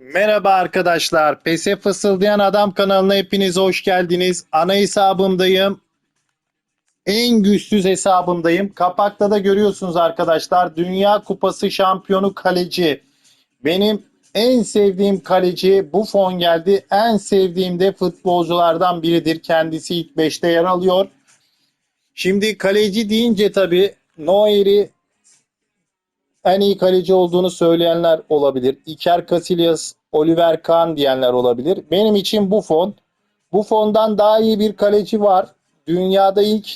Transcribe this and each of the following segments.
Merhaba arkadaşlar. PES'e fısıldayan adam kanalına hepiniz hoş geldiniz. Ana hesabımdayım. En güçsüz hesabımdayım. Kapakta da görüyorsunuz arkadaşlar. Dünya Kupası şampiyonu kaleci. Benim en sevdiğim kaleci Buffon geldi. En sevdiğim de futbolculardan biridir. Kendisi ilk 5'te yer alıyor. Şimdi kaleci deyince tabii Neuer'i en iyi kaleci olduğunu söyleyenler olabilir. Iker Casillas, Oliver Kahn diyenler olabilir. Benim için Buffon. Buffon'dan daha iyi bir kaleci var. Dünyada ilk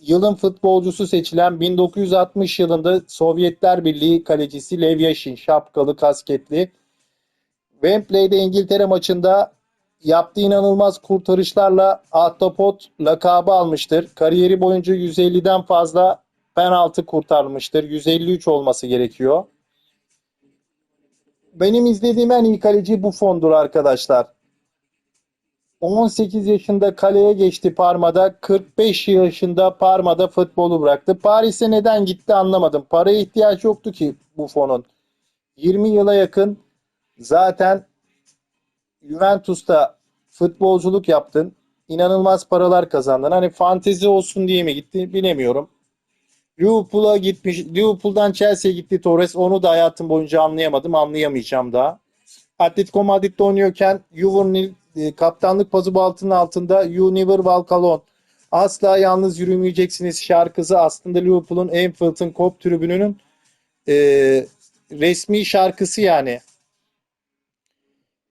yılın futbolcusu seçilen 1960 yılında Sovyetler Birliği kalecisi Lev Yashin, şapkalı, kasketli. Wembley'de İngiltere maçında yaptığı inanılmaz kurtarışlarla Ahtapot lakabı almıştır. Kariyeri boyunca 150'den fazla penaltı kurtarmıştır. 153 olması gerekiyor. Benim izlediğim en iyi kaleci Buffon'dur arkadaşlar. 18 yaşında kaleye geçti Parma'da. 45 yaşında Parma'da futbolu bıraktı. Paris'e neden gitti anlamadım. Paraya ihtiyaç yoktu ki Buffon'un. 20 yıla yakın zaten Juventus'ta futbolculuk yaptın. İnanılmaz paralar kazandın. Hani fantezi olsun diye mi gitti bilemiyorum. Liverpool'a gitmiş. Liverpool'dan Chelsea'ye gitti Torres. Onu da hayatım boyunca anlayamadım. Anlayamayacağım daha. Atletico Madrid'de oynuyorken Juvenil e, kaptanlık pazı altında Walk Alone. Asla yalnız yürümeyeceksiniz şarkısı aslında Liverpool'un Anfield'ın Kop tribününün e, resmi şarkısı yani.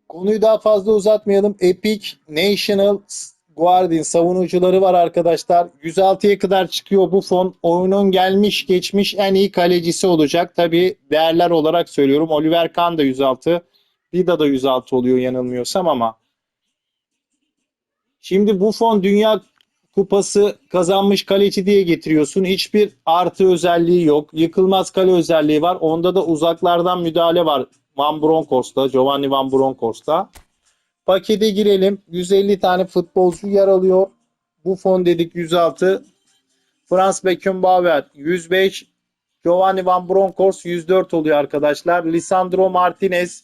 Konuyu daha fazla uzatmayalım. Epic National Guardian savunucuları var arkadaşlar. 106'ya kadar çıkıyor bu fon. Oyunun gelmiş geçmiş en iyi kalecisi olacak. Tabi değerler olarak söylüyorum. Oliver Kahn da 106. Vida da 106 oluyor yanılmıyorsam ama. Şimdi bu fon Dünya Kupası kazanmış kaleci diye getiriyorsun. Hiçbir artı özelliği yok. Yıkılmaz kale özelliği var. Onda da uzaklardan müdahale var. Van Bronckhorst'ta, Giovanni Van Bronckhorst'ta. Pakete girelim. 150 tane futbolcu yer alıyor. Buffon dedik 106. Franz Beckenbauer 105. Giovanni Van Bronckhorst 104 oluyor arkadaşlar. Lisandro Martinez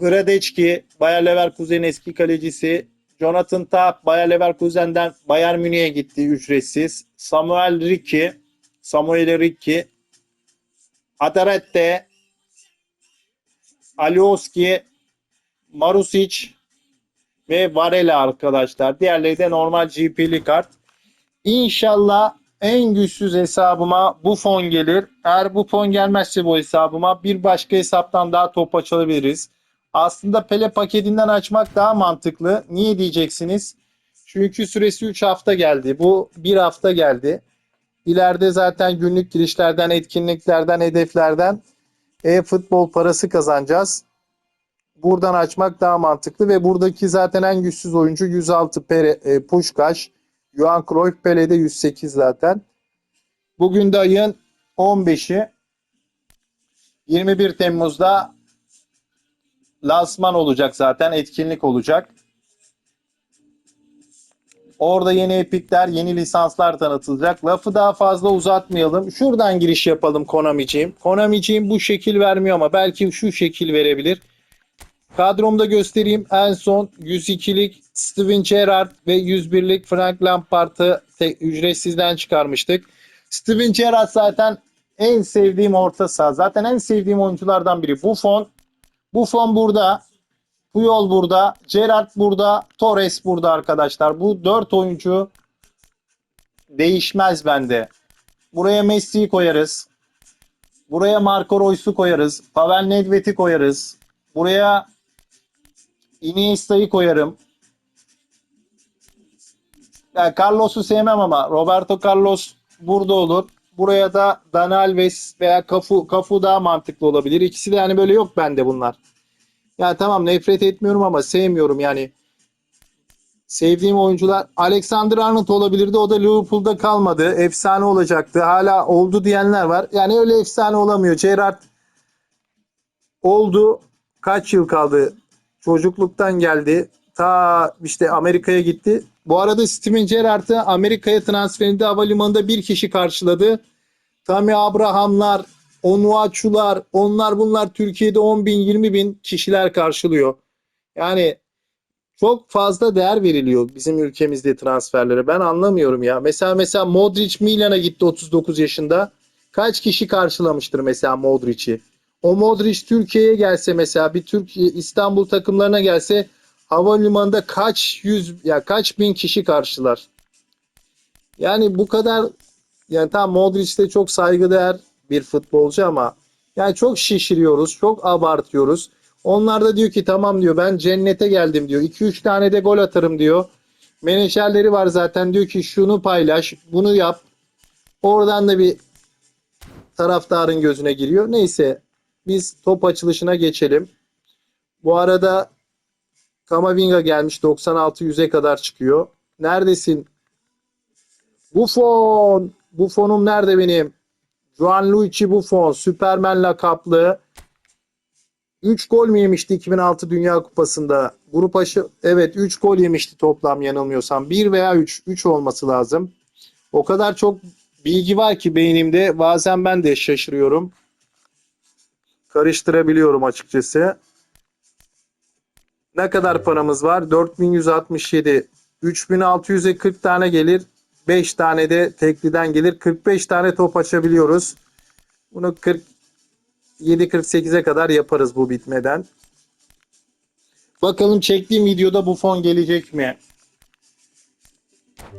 Hradeçki Bayer Leverkusen eski kalecisi. Jonathan Tah Bayer Leverkusen'den Bayern Münih'e gitti ücretsiz. Samuel Ricci Samuel Ricci Adarette Alioski Marusic ve Varela arkadaşlar. Diğerleri de normal GP'li kart. İnşallah en güçsüz hesabıma bu fon gelir. Eğer bu fon gelmezse bu hesabıma bir başka hesaptan daha top açabiliriz. Aslında Pele paketinden açmak daha mantıklı. Niye diyeceksiniz? Çünkü süresi 3 hafta geldi. Bu 1 hafta geldi. İleride zaten günlük girişlerden, etkinliklerden, hedeflerden e-futbol parası kazanacağız buradan açmak daha mantıklı ve buradaki zaten en güçsüz oyuncu 106 Pere, e, Puşkaş. Johan Cruyff Pele'de 108 zaten. Bugün de ayın 15'i 21 Temmuz'da lansman olacak zaten. Etkinlik olacak. Orada yeni epikler, yeni lisanslar tanıtılacak. Lafı daha fazla uzatmayalım. Şuradan giriş yapalım Konami'ciğim. Konami'ciğim bu şekil vermiyor ama belki şu şekil verebilir. Kadromda göstereyim. En son 102'lik Steven Gerrard ve 101'lik Frank Lampard'ı ücretsizden çıkarmıştık. Steven Gerrard zaten en sevdiğim orta saha. Zaten en sevdiğim oyunculardan biri. Buffon. Buffon burada. Puyol burada. Gerrard burada. Torres burada arkadaşlar. Bu dört oyuncu değişmez bende. Buraya Messi'yi koyarız. Buraya Marco Reus'u koyarız. Pavel Nedved'i koyarız. Buraya Iniesta'yı koyarım. Yani Carlos'u sevmem ama Roberto Carlos burada olur. Buraya da Dan Alves veya Cafu, Cafu daha mantıklı olabilir. İkisi de yani böyle yok bende bunlar. Yani tamam nefret etmiyorum ama sevmiyorum yani. Sevdiğim oyuncular Alexander Arnold olabilirdi. O da Liverpool'da kalmadı. Efsane olacaktı. Hala oldu diyenler var. Yani öyle efsane olamıyor. Gerrard oldu. Kaç yıl kaldı? Çocukluktan geldi. Ta işte Amerika'ya gitti. Bu arada Steven Gerrard'ı Amerika'ya transferinde havalimanında bir kişi karşıladı. Tammy Abraham'lar Onuaçular, onlar bunlar Türkiye'de 10 bin, 20 bin kişiler karşılıyor. Yani çok fazla değer veriliyor bizim ülkemizde transferlere. Ben anlamıyorum ya. Mesela mesela Modric Milan'a gitti 39 yaşında. Kaç kişi karşılamıştır mesela Modric'i? O Modric Türkiye'ye gelse mesela bir Türkiye İstanbul takımlarına gelse havalimanında kaç yüz ya kaç bin kişi karşılar. Yani bu kadar yani tam Modric de çok saygıdeğer bir futbolcu ama yani çok şişiriyoruz, çok abartıyoruz. Onlar da diyor ki tamam diyor ben cennete geldim diyor. 2-3 tane de gol atarım diyor. Menajerleri var zaten diyor ki şunu paylaş, bunu yap. Oradan da bir taraftarın gözüne giriyor. Neyse biz top açılışına geçelim. Bu arada Kamavinga gelmiş 96-100'e kadar çıkıyor. Neredesin? Buffon. Buffon'um nerede benim? Gianluigi Buffon. Süpermen lakaplı. 3 gol mü yemişti 2006 Dünya Kupası'nda? Grup aşı evet 3 gol yemişti toplam yanılmıyorsam. 1 veya 3. 3 olması lazım. O kadar çok bilgi var ki beynimde. Bazen ben de şaşırıyorum. Karıştırabiliyorum açıkçası. Ne kadar paramız var? 4167. 3600'e 40 tane gelir. 5 tane de tekliden gelir. 45 tane top açabiliyoruz. Bunu 47-48'e kadar yaparız bu bitmeden. Bakalım çektiğim videoda bu fon gelecek mi?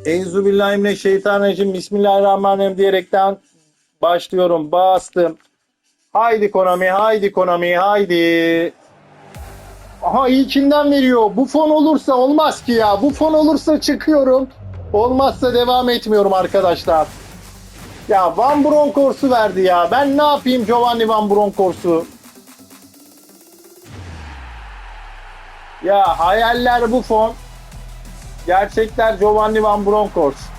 Enzu billahi şeytanirracim Bismillahirrahmanirrahim diyerekten başlıyorum. Bastım. Haydi Konami, haydi Konami, haydi. Aha ilkinden veriyor. Bu fon olursa olmaz ki ya. Bu fon olursa çıkıyorum. Olmazsa devam etmiyorum arkadaşlar. Ya Van Bronckhorst'u verdi ya. Ben ne yapayım Giovanni Van Bronckhorst'u? Ya hayaller bu fon. Gerçekler Giovanni Van Bronckhorst.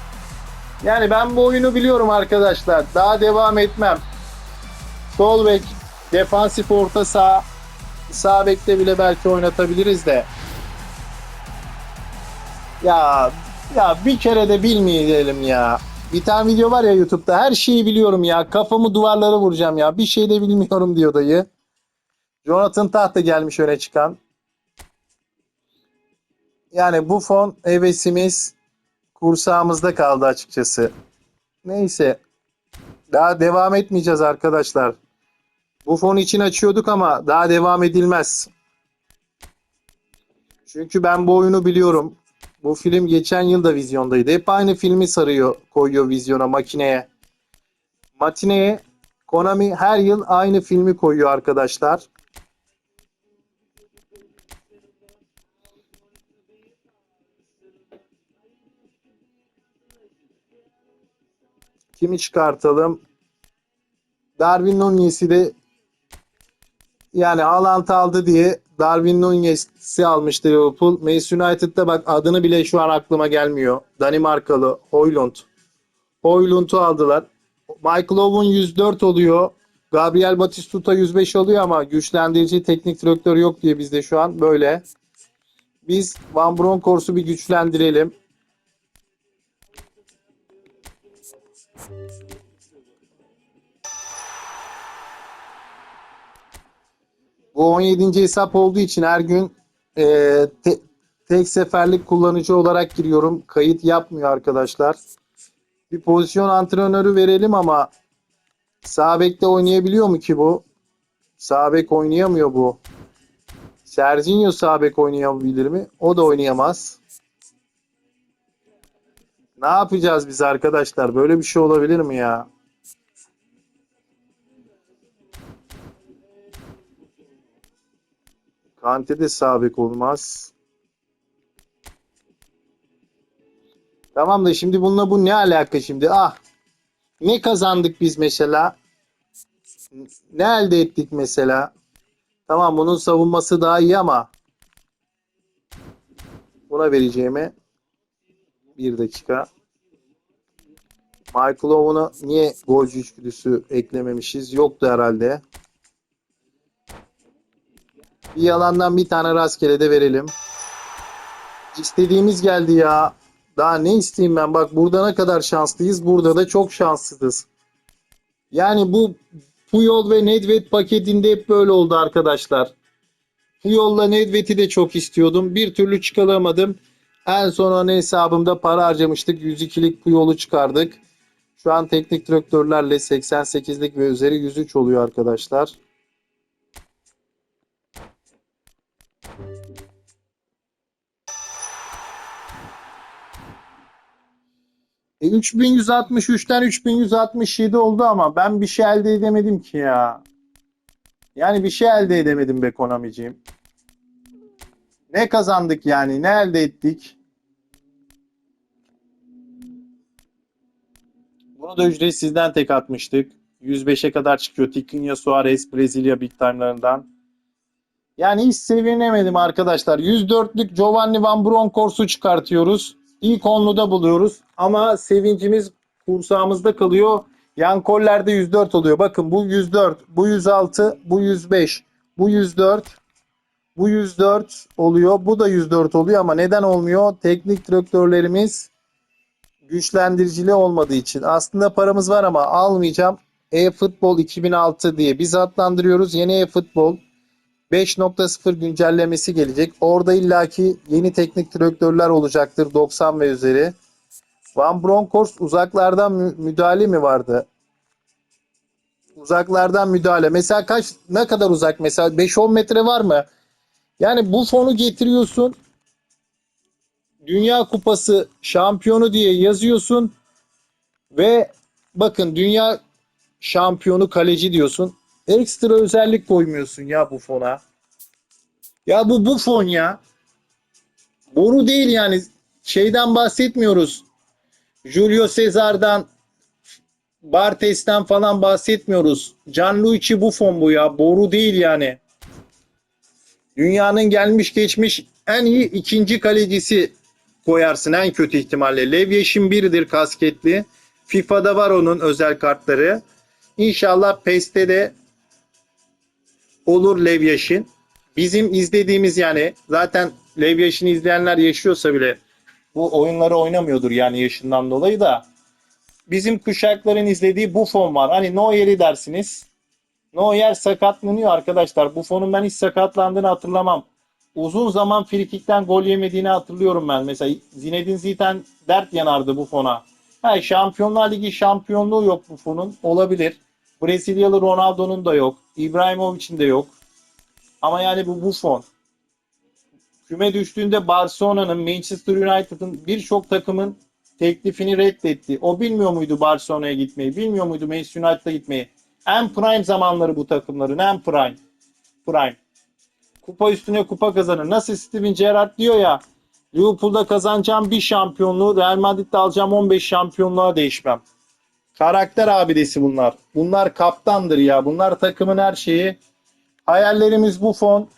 Yani ben bu oyunu biliyorum arkadaşlar. Daha devam etmem. Sol bek, defansif orta saha, sağ bekte bile belki oynatabiliriz de. Ya ya bir kere de bilmeyelim ya. Bir tane video var ya YouTube'da her şeyi biliyorum ya. Kafamı duvarlara vuracağım ya. Bir şey de bilmiyorum diyor dayı. Jonathan Tahta gelmiş öne çıkan. Yani bu fon hevesimiz kursağımızda kaldı açıkçası. Neyse. Daha devam etmeyeceğiz arkadaşlar. Bu fon için açıyorduk ama daha devam edilmez. Çünkü ben bu oyunu biliyorum. Bu film geçen yıl da vizyondaydı. Hep aynı filmi sarıyor, koyuyor vizyona, makineye. Matineye Konami her yıl aynı filmi koyuyor arkadaşlar. Kimi çıkartalım? Darwin Nunez'i de yani Haaland aldı diye Darwin Nunez'i almıştı Liverpool. Manchester United'da bak adını bile şu an aklıma gelmiyor. Danimarkalı Hoylund. Hoylund'u aldılar. Michael Owen 104 oluyor. Gabriel Batistuta 105 oluyor ama güçlendirici teknik direktör yok diye bizde şu an böyle. Biz Van Bronckhorst'u bir güçlendirelim. Bu 17. hesap olduğu için her gün e, te- tek seferlik kullanıcı olarak giriyorum. Kayıt yapmıyor arkadaşlar. Bir pozisyon antrenörü verelim ama sağ bekte oynayabiliyor mu ki bu? Sağ bek oynayamıyor bu. Serginho sağ bek oynayabilir mi? O da oynayamaz. Ne yapacağız biz arkadaşlar? Böyle bir şey olabilir mi ya? Kante de sağ bek olmaz. Tamam da şimdi bununla bu ne alaka şimdi? Ah. Ne kazandık biz mesela? Ne elde ettik mesela? Tamam bunun savunması daha iyi ama buna vereceğime bir dakika. Michael Owen'a niye golcü içgüdüsü eklememişiz? Yoktu herhalde. Bir yalandan bir tane rastgele de verelim. İstediğimiz geldi ya. Daha ne isteyeyim ben? Bak burada ne kadar şanslıyız. Burada da çok şanssızız. Yani bu Puyol ve Nedved paketinde hep böyle oldu arkadaşlar. Puyol'la Nedved'i de çok istiyordum. Bir türlü çıkaramadım. En son ana hesabımda para harcamıştık. 102'lik Puyol'u çıkardık. Şu an teknik direktörlerle 88'lik ve üzeri 103 oluyor arkadaşlar. E 3163'ten 3167 oldu ama ben bir şey elde edemedim ki ya. Yani bir şey elde edemedim be Konamiciğim. Ne kazandık yani? Ne elde ettik? Bunu da ücretsizden tek atmıştık. 105'e kadar çıkıyor. Tiquinho Suarez Brezilya Big Time'larından. Yani hiç sevinemedim arkadaşlar. 104'lük Giovanni Van Bronckhorst'u çıkartıyoruz. İlk onluda buluyoruz. Ama sevincimiz kursağımızda kalıyor. Yan kollerde 104 oluyor. Bakın bu 104, bu 106, bu 105, bu 104, bu 104 oluyor. Bu da 104 oluyor ama neden olmuyor? Teknik direktörlerimiz güçlendiricili olmadığı için. Aslında paramız var ama almayacağım. E-Futbol 2006 diye biz adlandırıyoruz. Yeni e-futbol 5.0 güncellemesi gelecek. Orada illaki yeni teknik direktörler olacaktır 90 ve üzeri. Van Bronckhorst uzaklardan mü- müdahale mi vardı? Uzaklardan müdahale. Mesela kaç ne kadar uzak mesela 5-10 metre var mı? Yani bu fonu getiriyorsun. Dünya Kupası şampiyonu diye yazıyorsun ve bakın dünya şampiyonu kaleci diyorsun. Ekstra özellik koymuyorsun ya bu fona. Ya bu bu fon ya. Boru değil yani. Şeyden bahsetmiyoruz. Julio Cesar'dan Bartes'ten falan bahsetmiyoruz. Gianluigi Buffon bu ya. Boru değil yani. Dünyanın gelmiş geçmiş en iyi ikinci kalecisi koyarsın en kötü ihtimalle. Lev Yeşim biridir kasketli. FIFA'da var onun özel kartları. İnşallah PES'te de olur Lev Yeşin. Bizim izlediğimiz yani zaten Lev Yeşin'i izleyenler yaşıyorsa bile bu oyunları oynamıyordur yani yaşından dolayı da. Bizim kuşakların izlediği Buffon var. Hani Neuer'i dersiniz. Neuer sakatlanıyor arkadaşlar. Buffon'un ben hiç sakatlandığını hatırlamam. Uzun zaman frikikten gol yemediğini hatırlıyorum ben. Mesela Zinedine Zidane dert yanardı Buffon'a. Ha, Şampiyonlar Ligi şampiyonluğu yok Buffon'un. Olabilir. Brezilyalı Ronaldo'nun da yok. İbrahimovic'in de yok. Ama yani bu Buffon. Küme düştüğünde Barcelona'nın, Manchester United'ın birçok takımın teklifini reddetti. O bilmiyor muydu Barcelona'ya gitmeyi? Bilmiyor muydu Manchester United'a gitmeyi? En prime zamanları bu takımların. En prime. Prime. Kupa üstüne kupa kazanır. Nasıl Steven Gerrard diyor ya Liverpool'da kazanacağım bir şampiyonluğu Real Madrid'de alacağım 15 şampiyonluğa değişmem. Karakter abidesi bunlar. Bunlar kaptandır ya. Bunlar takımın her şeyi. Hayallerimiz bu fon.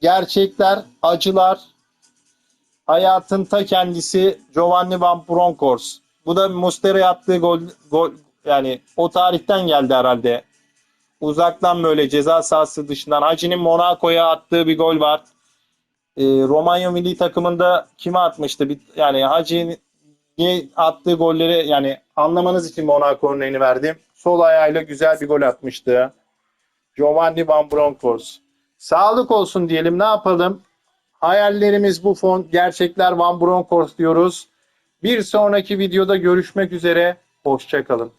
Gerçekler, acılar. Hayatın ta kendisi Giovanni Van Bronckhorst. Bu da Mustera'ya attığı gol, gol yani o tarihten geldi herhalde. Uzaktan böyle ceza sahası dışından. Hacı'nin Monaco'ya attığı bir gol var. Ee, Romanya milli takımında kime atmıştı? Bir, yani Hacı'nin attığı golleri yani anlamanız için Monaco örneğini verdim. Sol ayağıyla güzel bir gol atmıştı. Giovanni Van Bronckhorst. Sağlık olsun diyelim. Ne yapalım? Hayallerimiz bu fon. Gerçekler Van Bronckhorst diyoruz. Bir sonraki videoda görüşmek üzere. Hoşçakalın.